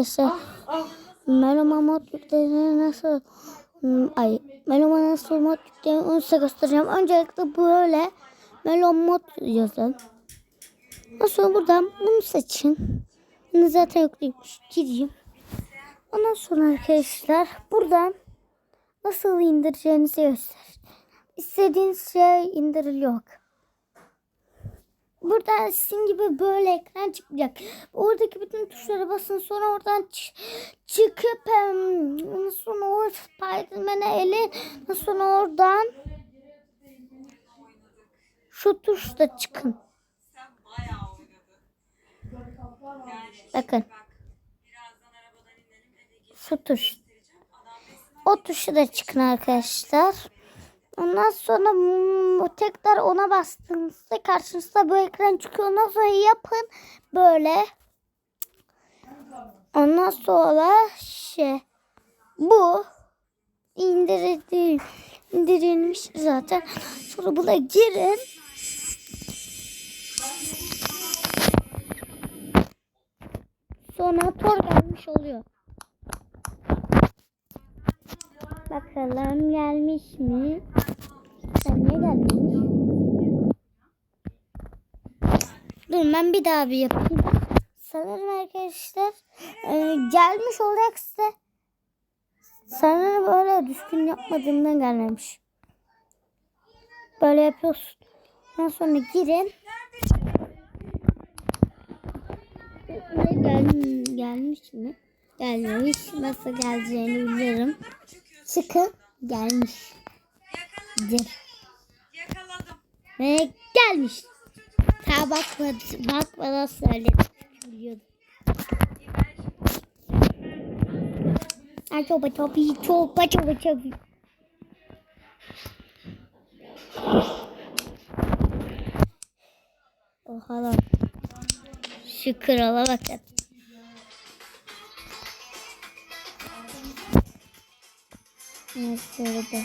işte Meloma mod yüklerini nasıl Hmm, ay Meloma nasıl mod yüklerini onu size göstereceğim. Öncelikle böyle Melom mod yazın. Sonra buradan bunu seçin. Bunu zaten yükleymiş. Gireyim. Ondan sonra arkadaşlar buradan nasıl indireceğinizi göster. İstediğiniz şey indiriliyor. Buradan sizin gibi böyle ekran çıkacak. Oradaki bütün tuşlara basın sonra oradan çı- çıkıp sonra o Spiderman'e elin sonra oradan şu tuşla çıkın. Bakın şu tuş. O tuşa da çıkın arkadaşlar. Ondan sonra mm, o tekrar ona bastığınızda karşınızda bu ekran çıkıyor. Ondan sonra yapın böyle. Ondan sonra şey bu indirildi indirilmiş zaten. Sonra buna girin. Sonra tor gelmiş oluyor. Bakalım gelmiş mi? Sen niye gelmemiş? Dur ben bir daha bir yapayım. Sanırım arkadaşlar e, gelmiş olacak size. Sanırım böyle düzgün yapmadığımdan gelmemiş. Böyle yapıyorsun. Ondan sonra girin. Gel, gelmiş mi? Gelmemiş. Nasıl geleceğini bilirim. Çıkın. Gelmiş. Gir. yakaladım. Ve gelmiş. Ta bakmadı, bakmadan söyledim. Biliyordum. Ay çoba çobi çoba çoba çobi. Oha lan. Şu krala bakın. Evet şöyle de.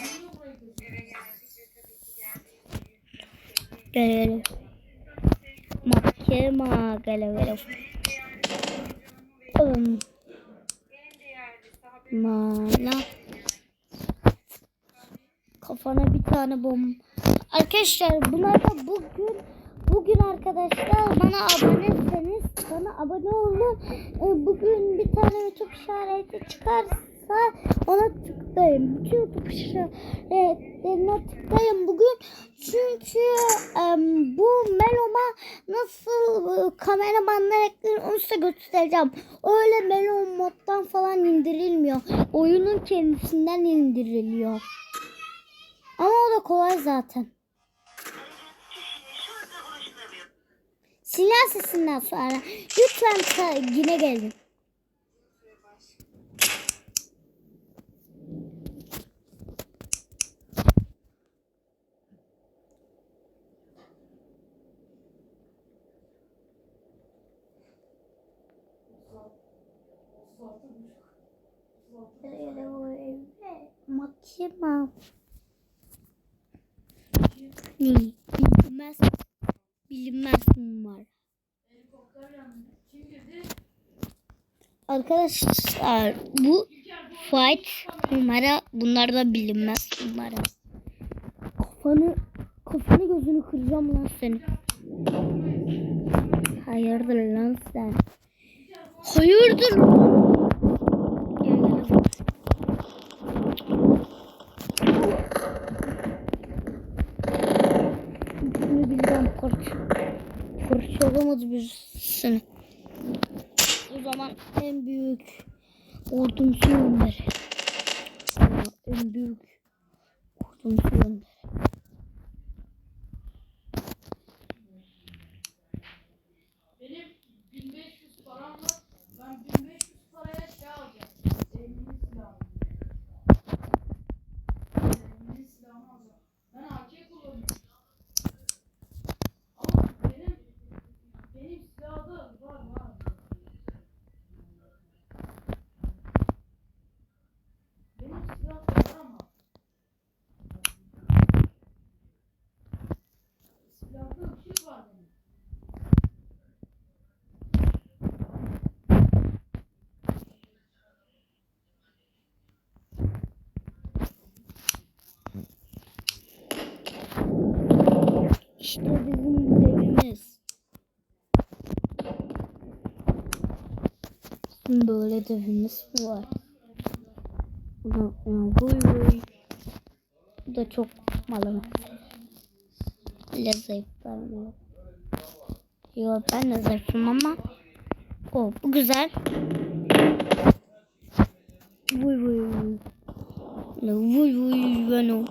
Gelelim. Mahkeme. Um, mana. Kafana bir tane bom. Arkadaşlar bunlar da bugün bugün arkadaşlar bana aboneyseniz bana abone olun. Ee, Bugün bir tane YouTube işareti çıkarsa ona tıklayın. Bütün tıklayın bugün. Çünkü bu Melom'a nasıl e, kameramanlar eklenir onu size göstereceğim. Öyle Melom moddan falan indirilmiyor. Oyunun kendisinden indiriliyor. Ama o da kolay zaten. Silah sesinden sonra lütfen yine gelin. Makine. Ne? Bilinmez. Bilinmez numara. Arkadaşlar bu fight numara bunlar da bilinmez numara. Kafanı kafanı gözünü kıracağım lan seni. Hayırdır lan sen? Hayırdır? 31'sini. O zaman en büyük ordumsu önderi. En büyük ordumsu önderi. İşte bizim devimiz. Böyle devimiz mi var? Bu da çok malım. Öyle zayıflarım. Yok ben de zayıfım ama. O bu güzel. Vay vay. La vay vay ben o.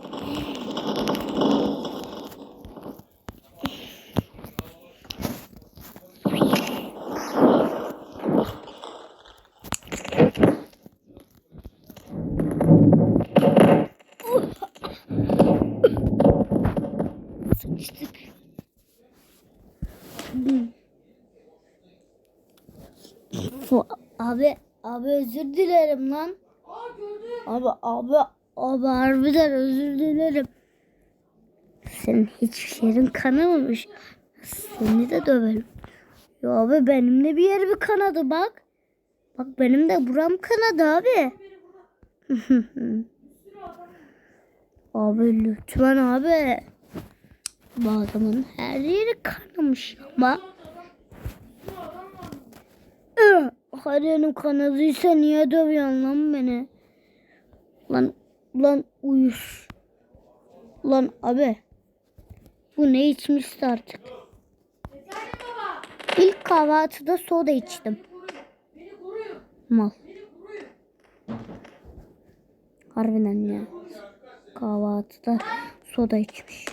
Sıçtık. Bu- Abi, özür dilerim lan. Abi, abi, abi harbiden özür dilerim. Senin hiçbir yerin kanamamış. Seni de döverim. Ya abi benim de bir yerim kanadı bak. Bak benim de buram kanadı abi. abi lütfen abi. Bu adamın her yeri kanamış ama. Yerim kanadıysa niye dövüyorsun lan beni? Lan, lan uyuz. Lan abi. Bu ne içmişti artık? İlk kahvaltıda soda içtim. Mal. Harbiden ya. Kahvaltıda soda içmiş.